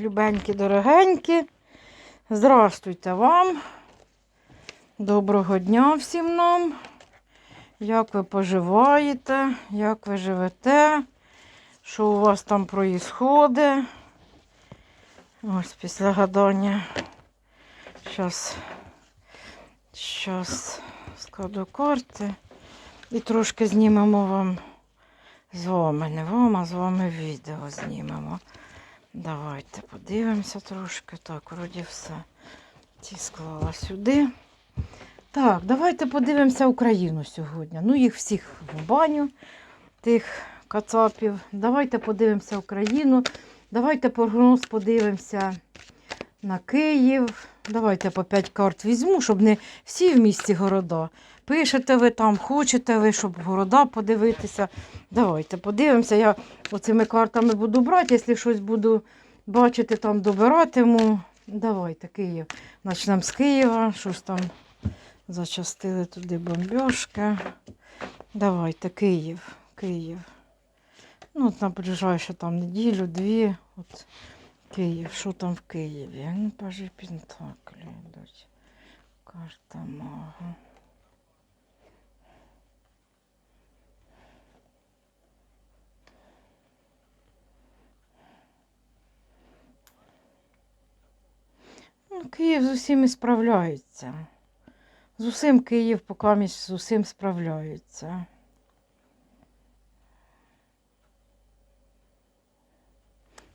любенькі, дорогенькі. Здрастуйте вам. Доброго дня всім нам. Як ви поживаєте, як ви живете, що у вас там проїсходить? Ось після гадання. Зараз, зараз складу карти і трошки знімемо вам з вами, не вам, а з вами відео знімемо. Давайте подивимося трошки. Так, вроді все. Ці склала сюди. Так, давайте подивимося Україну сьогодні. Ну, їх всіх в баню, тих кацапів. Давайте подивимося Україну. Давайте прогноз подивимося на Київ. Давайте по 5 карт візьму, щоб не всі в місті города. Пишете ви там, хочете ви, щоб города подивитися. Давайте подивимося. Я оцими картами буду брати, якщо щось буду бачити, там добиратиму. Давайте, Київ. Почнемо з Києва. Щось там зачастили туди бомбьошки. Давайте, Київ. Київ. Ну, от на там неділю, дві. От Київ. Що там в Києві? Ну, пажі Пентаклі йдуть. Карта мага. Ну, Київ з усім і справляється. З усім Київ поки з усім справляється.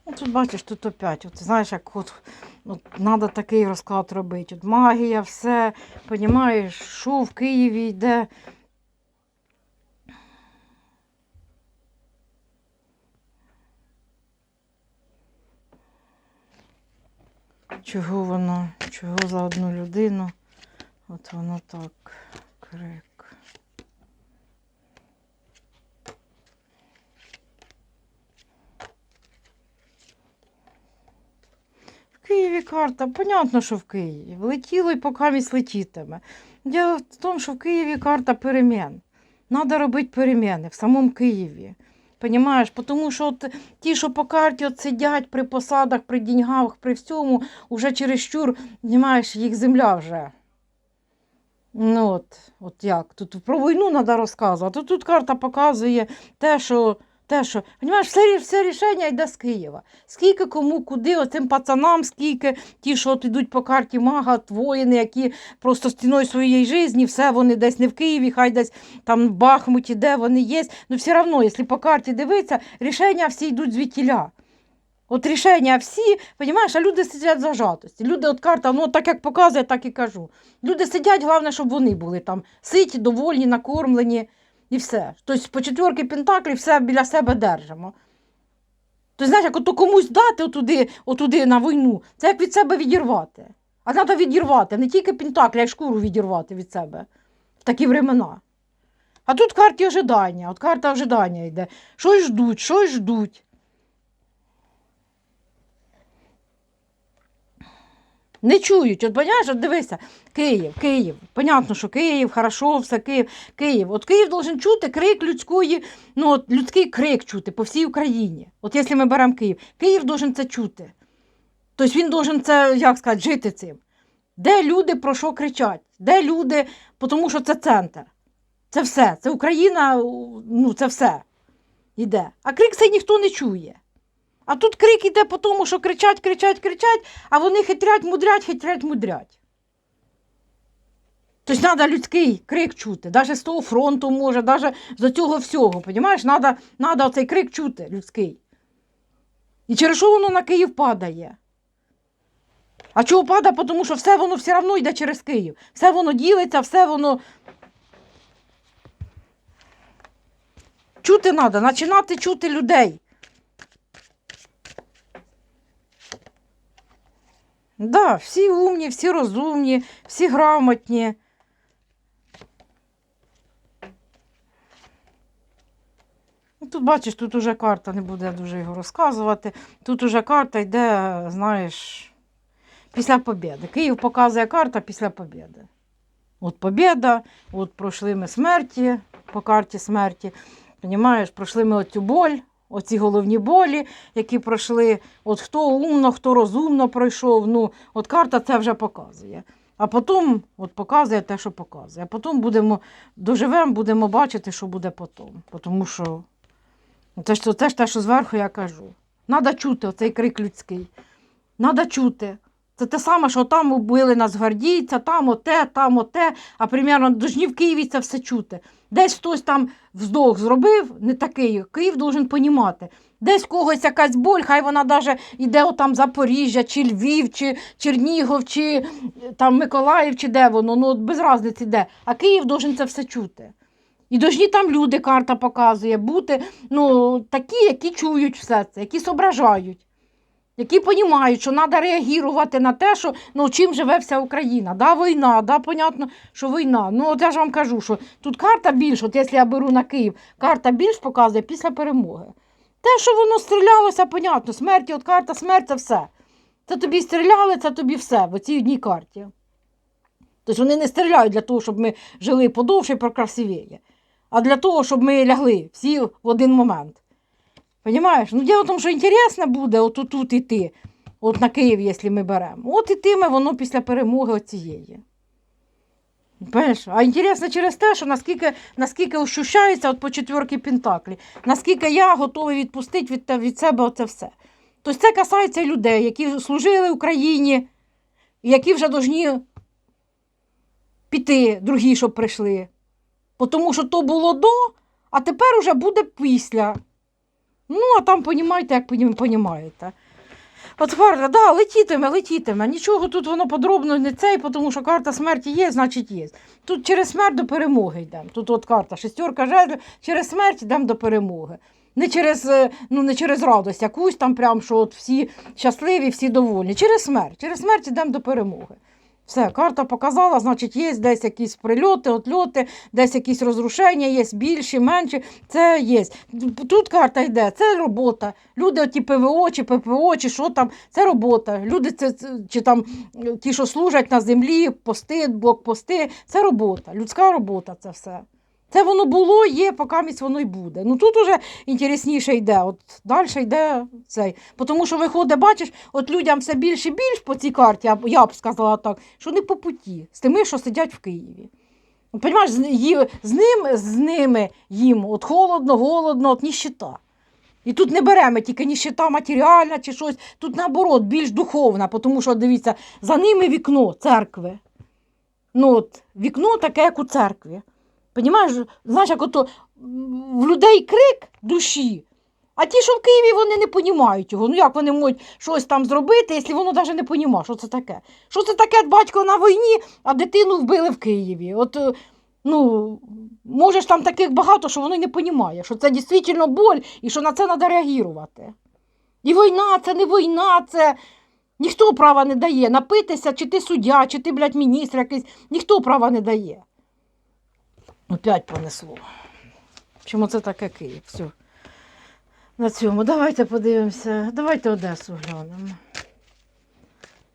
Ну, тут бачиш, тут опять, от, знаєш, як от, от треба такий розклад робити. От магія, все, понімаєш, що в Києві йде. Чого воно, чого за одну людину? От воно так, крик. В Києві карта, понятно, що в Києві. Летіло і поки місь летітиме. Діло в тому, що в Києві карта перемін. Треба робити переміни в самому Києві. Понімаєш? Тому що от ті, що по карті от сидять при посадах, при діньгах, при всьому, уже чересчур, понімаєш, їх земля вже. Ну от, от як. Тут про війну треба розказувати. Тут карта показує те, що. Те, що, розумієш, все, все рішення йде з Києва. Скільки кому, куди, оцим пацанам, скільки ті, що от йдуть по карті мага, воїни, які просто стіною своєї житті, все вони десь не в Києві, хай десь там в Бахмуті, де вони є. Ну все одно, якщо по карті дивитися, рішення всі йдуть звідтіля. От рішення всі, розумієш, а люди сидять в зажатості. Люди, от карта, ну так як показує, так і кажу. Люди сидять, головне, щоб вони були там ситі, довольні, накормлені і все. Тобто по четверки пентаклів все біля себе держимо. Тобто, знаєш, як ото комусь дати отуди, отуди на війну, це як від себе відірвати. А треба відірвати, не тільки пентаклі, а й шкуру відірвати від себе в такі времена. А тут в карті ожидання, от карта ожидання йде. Щось ждуть, щось ждуть. Не чують. От бачиш, от дивися, Київ, Київ. Понятно, що Київ, хорошо, все Київ, Київ. От Київ должен чути крик людської, ну от людський крик чути по всій Україні. От якщо ми беремо Київ, Київ должен це чути. Тобто він должен це, як сказати, жити цим. Де люди про що кричать? Де люди, тому що це центр. Це все. Це Україна, ну це все йде. А крик цей ніхто не чує. А тут крик іде по тому, що кричать, кричать, кричать, а вони хитрять, мудрять, хитрять, мудрять. Тобто треба людський крик чути, навіть з того фронту може, навіть з цього всього. Понімаєш? Треба, треба оцей крик чути людський. І через що воно на Київ падає? А чого падає? Тому що все воно все одно йде через Київ. Все воно ділиться, все воно. Чути треба, починати чути людей. Да, всі умні, всі розумні, всі грамотні. Тут бачиш, тут уже карта, не буде дуже його розказувати. Тут уже карта йде, знаєш, після побєди. Київ показує карта після побєди. От побєда, от пройшли ми смерті по карті смерті. Понімаєш, пройшли ми оцю боль, оці головні болі, які пройшли. От хто умно, хто розумно пройшов. Ну, от карта це вже показує. А потім от показує те, що показує. А потім будемо доживемо, будемо бачити, що буде потім. Тому що ну, це ж, це ж те, що зверху я кажу. Надо чути оцей крик людський. Надо чути. Це те саме, що там убили нас гвардійця, там оте, там оте, а примерно должні в Києві це все чути. Десь хтось там вздох зробив, не такий, Київ должен понімати. Десь когось якась боль, хай вона даже йде отам Запоріжжя, чи Львів, чи Чернігов, чи е, там Миколаїв, чи де воно, ну без разниці де. А Київ должен це все чути. І должні там люди, карта показує, бути ну, такі, які чують все це, які зображають які розуміють, що треба реагувати на те, що ну, чим живе вся Україна. Да, війна, да, понятно, що війна. Ну, от я ж вам кажу, що тут карта більш, от якщо я беру на Київ, карта більш показує після перемоги. Те, що воно стрілялося, понятно, смерті, от карта, смерть це все. Це тобі стріляли, це тобі все в оцій одній карті. Тобто вони не стріляють для того, щоб ми жили подовше і прокрасивіє, а для того, щоб ми лягли всі в один момент. Понимаєш? Ну, діло в тому, що інтересно буде от тут іти, от на Київ, якщо ми беремо. От ітиме воно після перемоги оцієї. Понимаєш? А інтересно через те, що наскільки, наскільки ощущається от по четверки Пентаклі, наскільки я готовий відпустити від, від себе оце все. Тобто це касається людей, які служили Україні, які вже повинні піти, другі, щоб прийшли. Тому що то було до, а тепер уже буде після. Ну, а там понімаєте, як понім- понімаєте. От карта, да, летітиме, летітиме. Нічого тут воно подробно не цей, тому що карта смерті є, значить є. Тут через смерть до перемоги йдемо. Тут от карта, шестерка жезлів, через смерть йдемо до перемоги. Не через, е, ну, не через радость якусь там, прям, що от всі щасливі, всі довольні. Через смерть. Через смерть йдемо до перемоги. Все, карта показала, значить, є десь якісь прильоти, отльоти, десь якісь розрушення, є більші, менші. Це є. Тут карта йде, це робота. Люди, оті ПВО чи ППО, чи що там, це робота. Люди, це, чи там ті, що служать на землі, пости, блокпости, це робота. Людська робота це все. Це воно було, є, поки місць воно й буде. Ну тут уже інтересніше йде. От далі йде цей. Тому що виходить, бачиш, от людям все більше і більше по цій карті, я б- сказала так, що не по путі з тими, що сидять в Києві. Ї- з, ним, з ними їм от холодно, голодно, от ніщита. І тут не беремо тільки ніщита матеріальна чи щось, тут наоборот більш духовна, тому що дивіться, за ними вікно церкви. Ну, от, вікно таке, як у церкві. Понімаєш, знаєш, як ото в людей крик душі, а ті, що в Києві, вони не понімають його. Ну як вони можуть щось там зробити, якщо воно навіть не понімає, що це таке? Що це таке батько на війні, а дитину вбили в Києві? От, е, ну, може ж там таких багато, що воно не понімає, що це дійсно боль і що на це треба реагувати. І війна це не війна, це ніхто права не дає. Напитися, чи ти суддя, чи ти, блядь, міністр якийсь, ніхто права не дає. Опять понесло. Чому це таке Київ? Все. На цьому. Давайте подивимося. Давайте Одесу глянемо.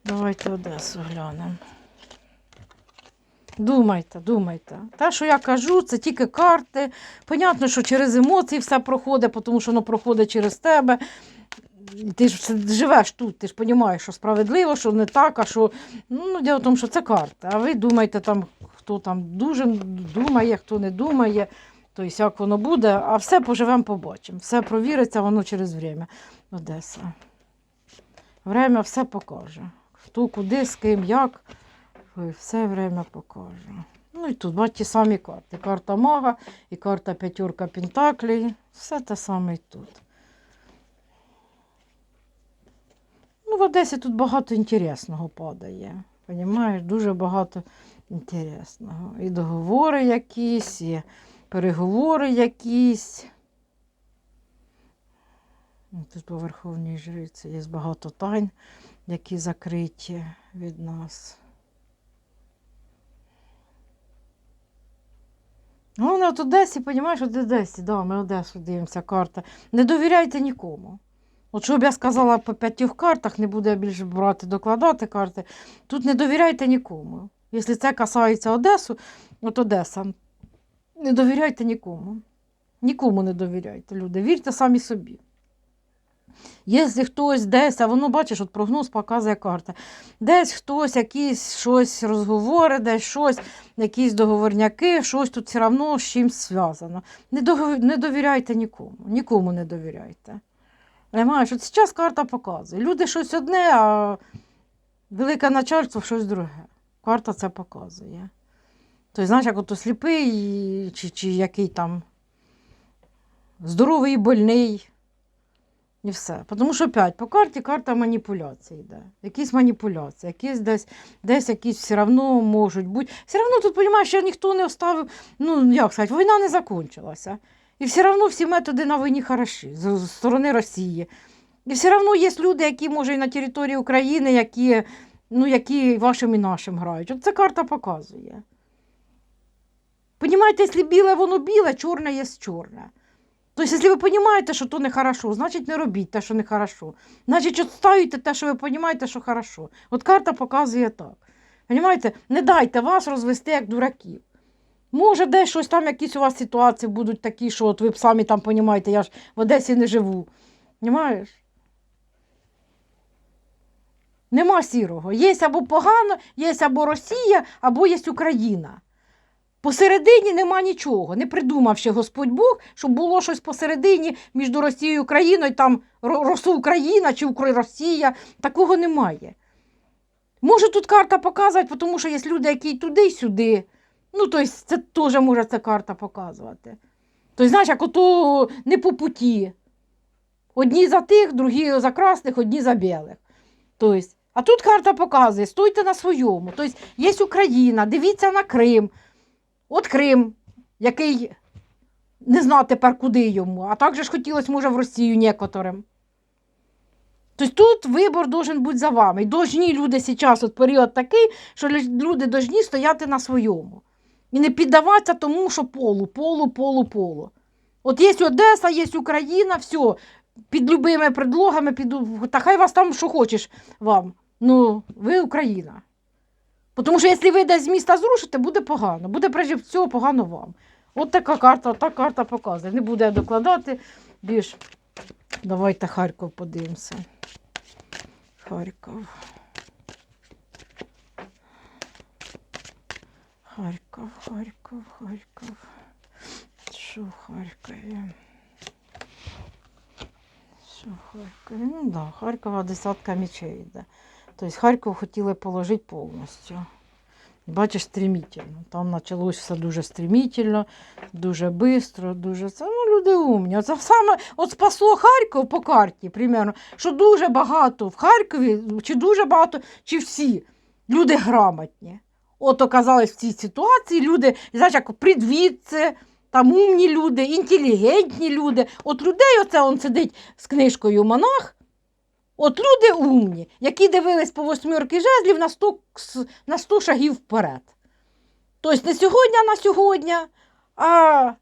Давайте Одесу глянемо. Думайте, думайте. Те, що я кажу, це тільки карти. Понятно, що через емоції все проходить, тому що воно проходить через тебе. Ти ж живеш тут, ти ж розумієш, що справедливо, що не так, а що. Ну, діло в тому, що це карта. А ви думаєте, там, хто там дуже думає, хто не думає, тобто як воно буде, а все поживемо, побачимо. Все провіриться, воно через время. Одеса. Время все покаже. Хто куди, з ким, як. Все время покаже. Ну і тут бачите, самі карти. Карта мага і карта п'ятерка Пентаклей. Все те саме і тут. Ну, в Одесі тут багато інтересного падає. Понімаєш, дуже багато інтересного. І договори якісь, і переговори якісь. Ну, Тут по Верховній Жриці є багато тайн, які закриті від нас. Головне, от Одесі, понімаєш, от Одесі, да, ми Одесу дивимося, карта. Не довіряйте нікому. От що б я сказала по п'ятьох картах, не буду я більше брати, докладати карти. Тут не довіряйте нікому. Якщо це касається Одесу, от Одеса, не довіряйте нікому. Нікому не довіряйте, люди. Вірте самі собі. Якщо хтось десь, а воно бачиш, от прогноз показує карта. Десь хтось якісь щось розговори, десь щось, якісь договорняки, щось тут все одно з чимось зв'язано. Не, довіряйте нікому, нікому не довіряйте. Понимаєш, от зараз карта показує. Люди щось одне, а велике начальство щось друге. Карта це показує. Тобто, знаєш, як ото сліпий, чи, чи який там здоровий і больний. І все. Тому що опять по карті карта маніпуляції йде. Якісь маніпуляції, якісь десь, десь якісь все одно можуть бути. Все одно тут, розумієш, ще ніхто не оставив, ну як сказати, війна не закінчилася. І все одно всі методи на війні хороші з, сторони Росії. І все одно є люди, які, може, і на території України, які, ну, які вашим і нашим грають. От це карта показує. Понімаєте, якщо біле, воно біле, чорне є чорне. Тобто, якщо ви розумієте, що то не хорошо, значить не робіть те, що не хорошо. Значить, відстоюйте те, що ви розумієте, що хорошо. От карта показує так. Понімаєте? Не дайте вас розвести як дураків. Може, десь щось там, якісь у вас ситуації будуть такі, що от ви б самі там розумієте, я ж в Одесі не живу. Понімаєш? Нема сірого. Є або погано, є або Росія, або є Україна. Посередині нема нічого. Не придумав ще Господь Бог, щоб було щось посередині між Росією і Україною, там Росу Україна чи Росія. Такого немає. Може тут карта показувати, тому що є люди, які туди, й сюди. Ну, тобто, це теж може ця карта показувати. Тобто, знаєш, як ото не по путі. Одні за тих, другі за красних, одні за білих. Тобто, а тут карта показує, стойте на своєму. Тобто, є Україна, дивіться на Крим. От Крим, який не знав тепер, куди йому, а також ж хотілося, може, в Росію некоторим. Тобто тут вибор должен бути за вами. І люди зараз, от період такий, що люди должні стояти на своєму. І не піддаватися тому, що полу, полу, полу, полу. От є Одеса, є Україна, все, під любими предлогами, під... та хай вас там що хочеш вам. Ну, ви Україна. Тому що якщо ви десь з міста зрушите, буде погано. Буде прежде всього погано вам. От така карта, та карта показує. Не буде докладати більш. Давайте Харків подивимося. Харків. Харків, Харків, Харків. Що в Харкові? Що в Харкові? Ну так, да, Харкова десятка мечей йде. Тобто Харків хотіли положити повністю. Бачиш, стремительно. Там почалось все дуже стремительно, дуже швидко, дуже це. Ну, люди умні. Це саме от спасло Харків по карті, примерно, що дуже багато в Харкові, чи дуже багато, чи всі люди грамотні. От оказались в цій ситуації люди, знаєш, як предвідці, там умні люди, інтелігентні люди. От людей оце он сидить з книжкою монах. От люди умні, які дивились по восьмірки жезлів на 100, на 100 шагів вперед. Тобто не сьогодні на сьогодні, а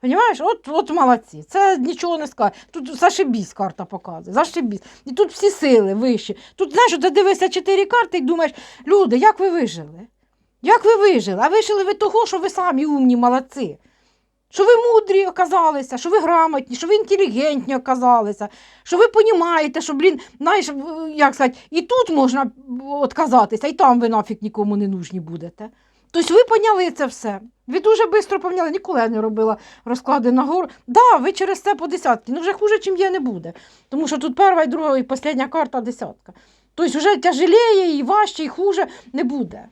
Понимаєш, от, от молодці. Це нічого не скаже. Тут зашибісь карта показує. Зашибісь. І тут всі сили вищі. Тут, знаєш, ти дивишся чотири карти і думаєш, люди, як ви вижили? Як ви вижили? А вижили ви того, що ви самі умні, молодці. Що ви мудрі оказалися, що ви грамотні, що ви інтелігентні оказалися, що ви розумієте, що, блін, знаєш, як сказати, і тут можна відказатися, і там ви нафіг нікому не нужні будете. Тобто ви поняли це все. Ви дуже швидко поняли, ніколи не робила розклади на гору. Да, ви через це по десятки. Ну вже хуже, чим є, не буде. Тому що тут перша і друга, і остання карта десятка. Тобто вже тяжеліє і важче, і хуже не буде.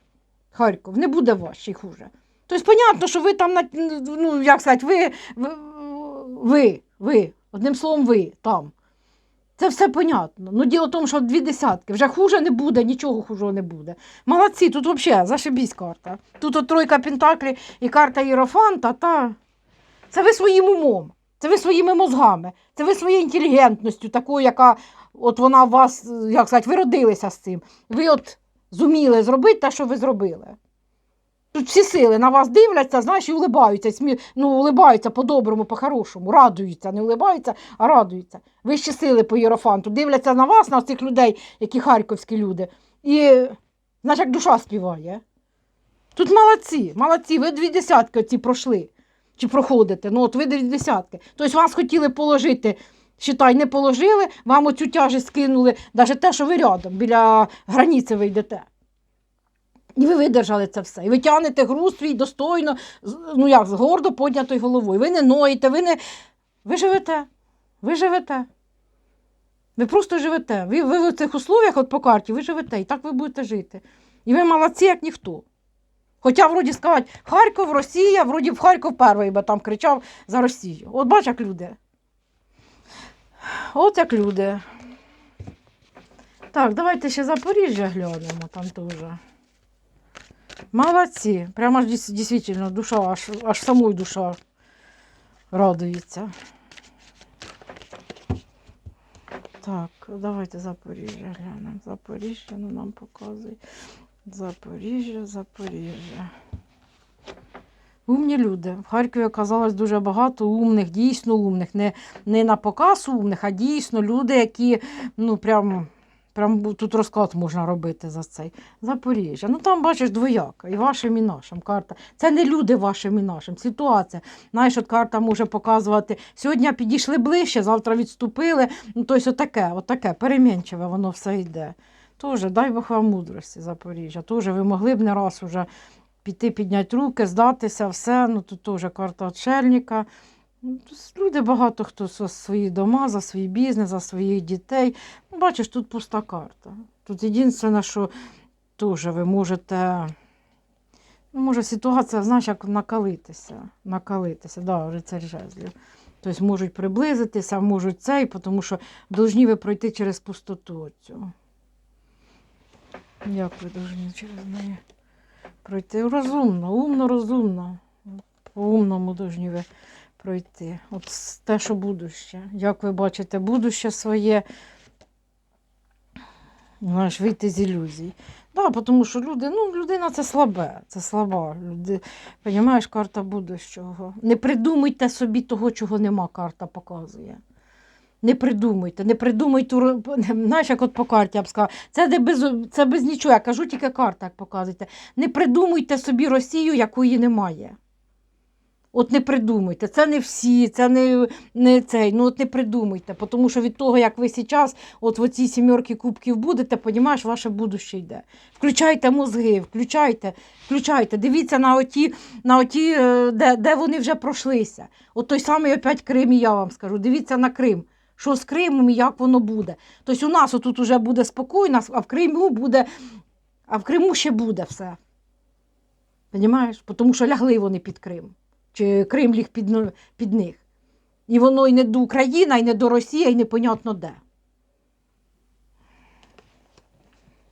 Харків, не буде важче і хуже. Тобто, понятно, що ви там, ну, як сказати, ви, ви, ви, одним словом, ви там. Це все понятно. Ну, діло в тому, що дві десятки. Вже хуже не буде, нічого хужого не буде. Молодці, тут взагалі зашибісь карта. Тут от тройка пентаклі і карта Єрофанта, та це ви своїм умом, це ви своїми мозгами, це ви своєю інтелігентністю, такою, яка от вона вас, як сказати, ви родилися з цим. Ви от зуміли зробити те, що ви зробили. Тут всі сили на вас дивляться, знаєш, і улибаються, смі... ну, улибаються по-доброму, по-хорошому, радуються, не улибаються, а радуються. Вищі сили по Єрофанту дивляться на вас, на цих людей, які харківські люди. І, знаєш, як душа співає. Тут молодці, молодці, ви дві десятки оці пройшли. Чи проходите? Ну, от ви дві десятки. Тобто вас хотіли положити Считай, не положили, вам оцю тяжесть скинули, навіть те, що ви рядом, біля границі ви йдете. І ви видержали це все. І ви тягнете груз свій достойно, ну як, з гордо поднятою головою. Ви не ноїте, ви не. Ви живете. Ви живете. Ви просто живете. Ви, ви в цих условиях, от по карті, ви живете, і так ви будете жити. І ви молодці, як ніхто. Хоча, вроді сказати, Харків, Росія, вроді в Харків перший би там кричав за Росію. От бач, як люди. От як люди. Так, давайте ще Запоріжжя глянемо там теж. Молодці. Прямо дійс- дійсно душа, аж, аж самої душа радується. Так, давайте Запоріжжя глянемо. Запоріжжя ну, нам показує. Запоріжжя, Запоріжжя. Умні люди. В Харкові оказалось дуже багато умних, дійсно умних. Не, не на показ умних, а дійсно люди, які ну прям, прям тут розклад можна робити за цей. Запоріжжя. Ну там бачиш двояка, і вашим, і нашим карта. Це не люди вашим і нашим. Ситуація. Знаєш, от карта може показувати, сьогодні підійшли ближче, завтра відступили. Ну, тобто, отаке, отаке, перемінчиве воно все йде. Тоже, дай Бог вам мудрості, Запоріжжя. Тоже ви могли б не раз уже піти, підняти руки, здатися, все. Ну тут теж карта отшельника. Ну, Люди багато хто за свої дома, за свій бізнес, за своїх дітей. Ну, бачиш, тут пуста карта. Тут єдине, що теж ви можете. Ну, може, ситуація, знаєш, як накалитися. Накалитися, да, рицарь жезлів. Тобто можуть приблизитися, можуть цей, тому що повинні ви пройти через пустоту цю. Як ви повинні через неї пройти? Розумно, умно, розумно. По-умному повинні ви пройти. От те, що будуще. Як ви бачите, будуще своє. Знаєш, вийти з ілюзій. Да, тому що люди, ну, людина це слабе, це слаба. Люди, Понімаєш, карта будущого. Не придумуйте собі того, чого нема, карта показує. Не придумуйте, не придумуйте, знаєш, як от по карті я б сказала, це, де без, це без нічого, я кажу тільки карта, як показуєте. Не придумуйте собі Росію, якої немає. От не придумуйте, це не всі, це не, не цей, ну от не придумуйте, тому що від того, як ви зараз, от в оцій сімерки кубків будете, понімаєш, ваше будуще йде. Включайте мозги, включайте, включайте, дивіться на оті, на оті е, де, де вони вже пройшлися. От той самий опять Крим, і я вам скажу, дивіться на Крим. Що з Кримом і як воно буде. Тобто у нас тут вже буде спокійно, а в Криму буде, а в Криму ще буде все. Понімаєш? Тому що лягли вони під Крим. Чи Крим ліг під, під них. І воно і не до Україна, і не до Росії, і непонятно де.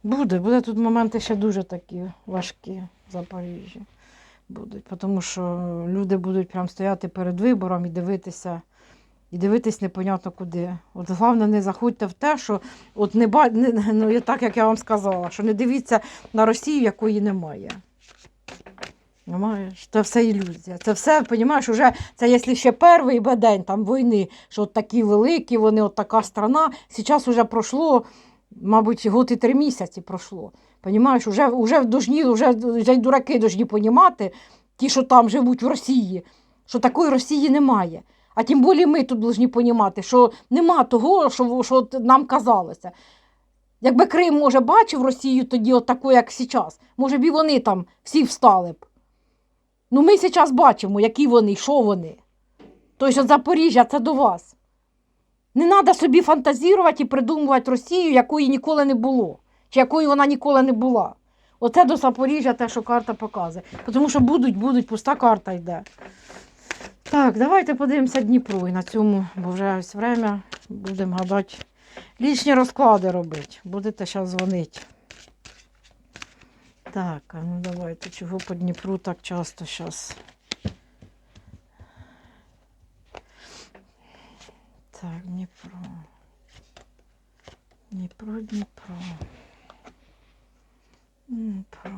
Буде, буде тут моменти ще дуже такі важкі в Запоріжжі. Будуть, тому що люди будуть прям стояти перед вибором і дивитися, і дивитись непонятно куди. От головне, не заходьте в те, що от не, ба- не ну, так як я вам сказала, що не дивіться на Росію, якої немає. Понимаєш? Це все ілюзія. Це все, розумієш, уже це якщо ще перший день там війни, що от такі великі, вони от така страна. Зараз вже пройшло, мабуть, год і три місяці пройшло. Понімаєш, уже, уже должні, вже, вже дураки должні понімати, ті, що там живуть в Росії, що такої Росії немає. А тим більше ми тут повинні понімати, що нема того, що, що нам казалося. Якби Крим, може, бачив Росію тоді, от таку, як зараз, може б і вони там всі встали б. Ну, ми зараз бачимо, які вони, що вони. Тобто Запоріжжя це до вас. Не треба собі фантазірувати і придумувати Росію, якої ніколи не було, чи якої вона ніколи не була. Оце до Запоріжжя те, що карта показує. Тому що будуть, будуть, пуста карта йде. Так, давайте подивимося Дніпро і на цьому, бо вже ось время будемо гадати. Лічні розклади робити. Будете зараз дзвонити. Так, а ну давайте, чого по Дніпру так часто зараз. Так, Дніпро. Дніпро, Дніпро. Дніпро.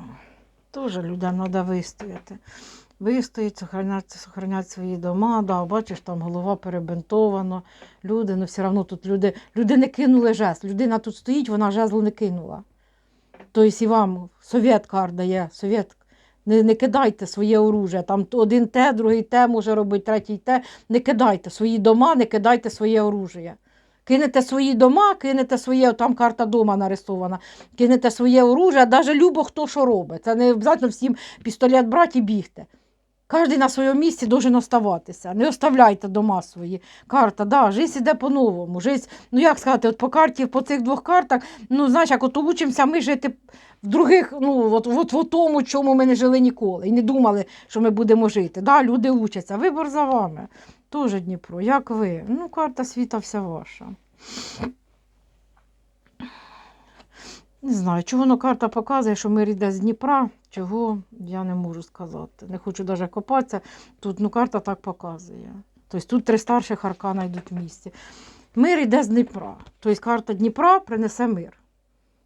Тоже людям треба вистояти. Вистоять, сохраняти, сохраняти свої дома. Да, бачиш, там голова перебинтована. Люди, ну все одно тут люди, люди не кинули жезл. Людина тут стоїть, вона жезл не кинула. Тобто і вам совєт дає, совєт. Не, не кидайте своє оружие. Там один те, другий те може робити, третій те. Не кидайте свої дома, не кидайте своє оружие. Кинете свої дома, кинете своє, там карта дома нарисована, кинете своє оружие, навіть любо хто що робить. Це не обов'язково всім пістолет брати і бігти. Кожен на своєму місці должен оставатися. Не оставляйте дома свої. Карта, да, життя іде по-новому. Ну як сказати, от по карті, по цих двох картах, ну знаєш, як от учимося ми жити в других, ну от, от в тому, чому ми не жили ніколи. І не думали, що ми будемо жити. Да, люди учаться. Вибор за вами. Тоже Дніпро, як ви? Ну, карта світа вся ваша. Не знаю, чого воно карта показує, що мир йде з Дніпра, чого я не можу сказати. Не хочу навіть копатися. Тут ну, карта так показує. Тобто тут три старших аркана йдуть в місті. Мир йде з Дніпра. Тобто карта Дніпра принесе мир.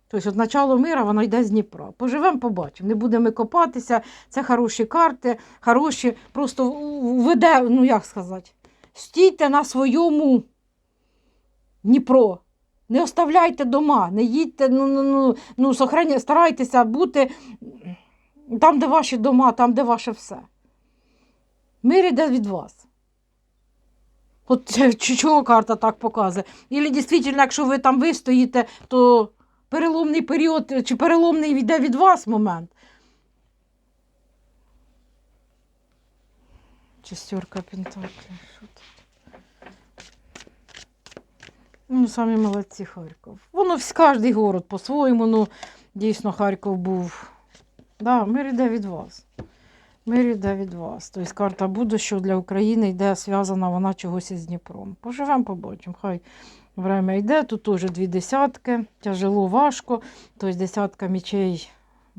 Тобто, от начало мира воно йде з Дніпра. Поживемо, побачимо. Не будемо копатися. Це хороші карти, хороші. Просто веде, ну як сказати, стійте на своєму Дніпро. Не оставляйте дома, не їдьте, ну, ну, ну, ну сохраня, старайтеся бути там, де ваші дома, там, де ваше все. Мир іде від вас. От чого карта так показує? Ілі дійсно, якщо ви там вистоїте, то переломний період чи переломний йде від вас момент. Шестерка пентаклів. Що тут? Ну, самі молодці Харків. Воно в кожний город по-своєму, ну, дійсно, Харків був. Да, мир йде від вас. Мир іде від вас. Тобто карта будущого для України йде зв'язана вона чогось із Дніпром. Поживемо, побачимо. Хай время йде. Тут теж дві десятки. Тяжело, важко. Тобто десятка мічей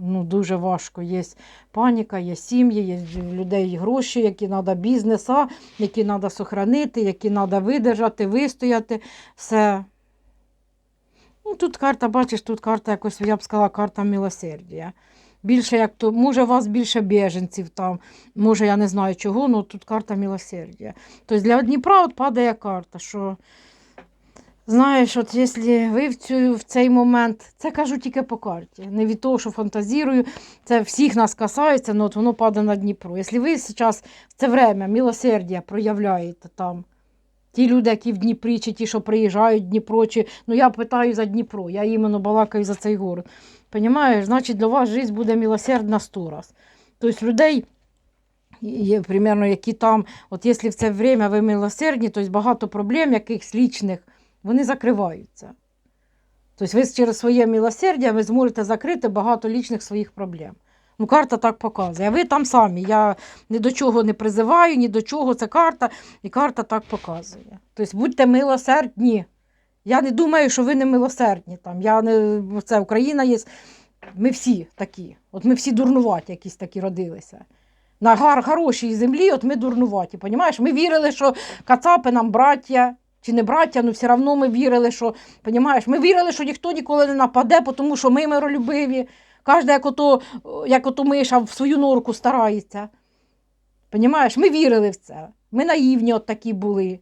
ну, дуже важко. Є паніка, є сім'ї, є людей гроші, які треба бізнеса, які треба сохранити, які треба видержати, вистояти. Все. Ну, тут карта, бачиш, тут карта якось, я б сказала, карта милосердя. Більше як то, може, у вас більше біженців там, може, я не знаю чого, але тут карта милосердя. Тобто для Дніпра от падає карта, що знаєш, от якщо ви в, цю, в цей момент, це кажу тільки по карті, не від того, що фантазірую, це всіх нас касається, але от воно падає на Дніпро. Якщо ви зараз в це время милосердя проявляєте там, ті люди, які в Дніпрі, чи ті, що приїжджають в Дніпро, чи ну я питаю за Дніпро, я іменно балакаю за цей город. Понімаєш, значить для вас життя буде милосердна сто раз. Тобто людей є примерно, які там, от якщо в це время ви милосердні, то багато проблем якихось лічних, вони закриваються. Тобто ви через своє милосердя ви зможете закрити багато лічних своїх проблем. Ну, карта так показує. А ви там самі. Я ні до чого не призиваю, ні до чого це карта, і карта так показує. Тобто будьте милосердні. Я не думаю, що ви не милосердні. Там. Я не... Це Україна є. Ми всі такі. От ми всі дурнуваті, якісь такі родилися. На гар хорошій землі, от ми дурнуваті. Понімаєш? Ми вірили, що кацапи нам браття. Чи не браття, ну все одно ми вірили, що понімаєш, ми вірили, що ніхто ніколи не нападе, тому що ми миролюбиві. Кожен, як ото, як ото миша в свою норку старається. Понімаєш, ми вірили в це. Ми наївні от такі були.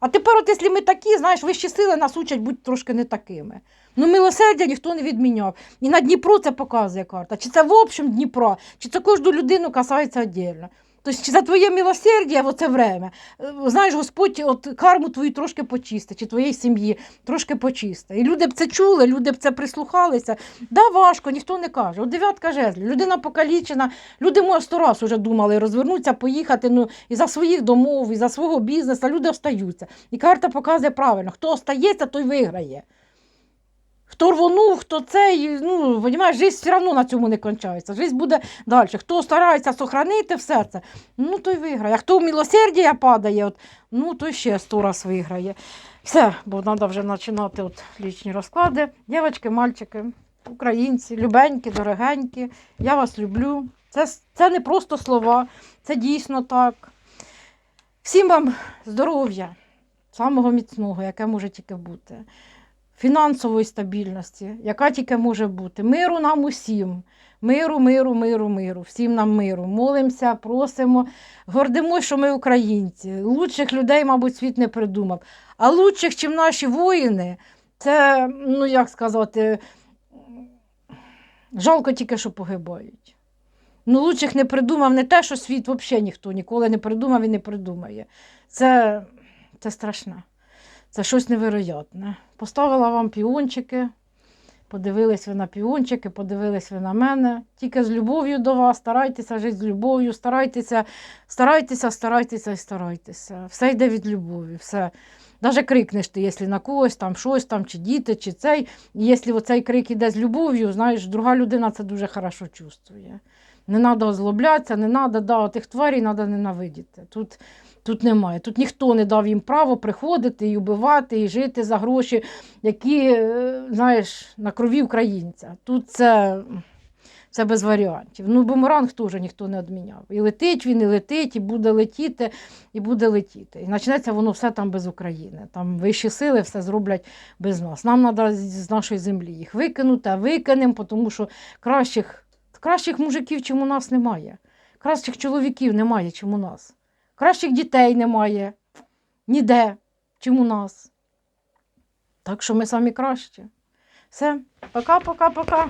А тепер, от якщо ми такі, знаєш, вищі сили нас учать бути трошки не такими. Ну, милосердя ніхто не відміняв. І на Дніпро це показує карта. Чи це в общем Дніпро, чи це кожну людину касається віддільно. Тобто, за твоє милосердя в це время, е, знаєш, Господь от карму твою трошки почистить, чи твоєї сім'ї трошки почистить. І люди б це чули, люди б це прислухалися. Да, важко, ніхто не каже. От дев'ятка жезлів, людина покалічена, люди може сто раз вже думали розвернутися, поїхати ну, і за своїх домов, і за свого бізнесу, люди остаються. І карта показує правильно, хто остається, той виграє. Хто рвонув, хто цей, ну, розумієш, життя все одно на цьому не кончається. Життя буде далі. Хто старається сохранити все це, ну той виграє. А хто в милосердя падає, от, ну той ще сто раз виграє. Все, бо треба вже починати от лічні розклади. Дівчатки, мальчики, українці, любенькі, дорогенькі, я вас люблю. Це, це не просто слова, це дійсно так. Всім вам здоров'я, самого міцного, яке може тільки бути фінансової стабільності, яка тільки може бути. Миру нам усім. Миру, миру, миру, миру, всім нам миру. Молимося, просимо, гордимося, що ми українці. Лучших людей, мабуть, світ не придумав. А лучших, чим наші воїни, це, ну як сказати, жалко тільки, що погибають. Ну, лучших не придумав не те, що світ взагалі ніхто ніколи не придумав і не придумає. Це, це страшне. Це щось невероятне. Поставила вам піончики, подивились ви на піончики, подивились ви на мене. Тільки з любов'ю до вас, старайтеся жити з любов'ю, старайтеся, старайтеся, старайтеся і старайтеся. Все йде від любові. все. Навіть крикнеш ти, якщо на когось там щось там, чи діти, чи цей. І якщо оцей крик іде з любов'ю, знаєш, друга людина це дуже хорошо чувствує. Не треба озлоблятися, не треба, да, тих тварей треба ненавидіти. Тут, тут немає. Тут ніхто не дав їм право приходити і вбивати, і жити за гроші, які, е, знаєш, на крові українця. Тут це, це без варіантів. Ну, бумеранг теж ніхто не відміняв. І летить він, і летить, і буде летіти, і буде летіти. І почнеться воно все там без України. Там вищі сили все зроблять без нас. Нам треба з нашої землі їх викинути, а викинемо, тому що кращих, кращих мужиків, чим у нас немає. Кращих чоловіків немає, чим у нас. Кращих дітей немає ніде, чим у нас. Так що ми самі кращі. Все, пока-пока-пока.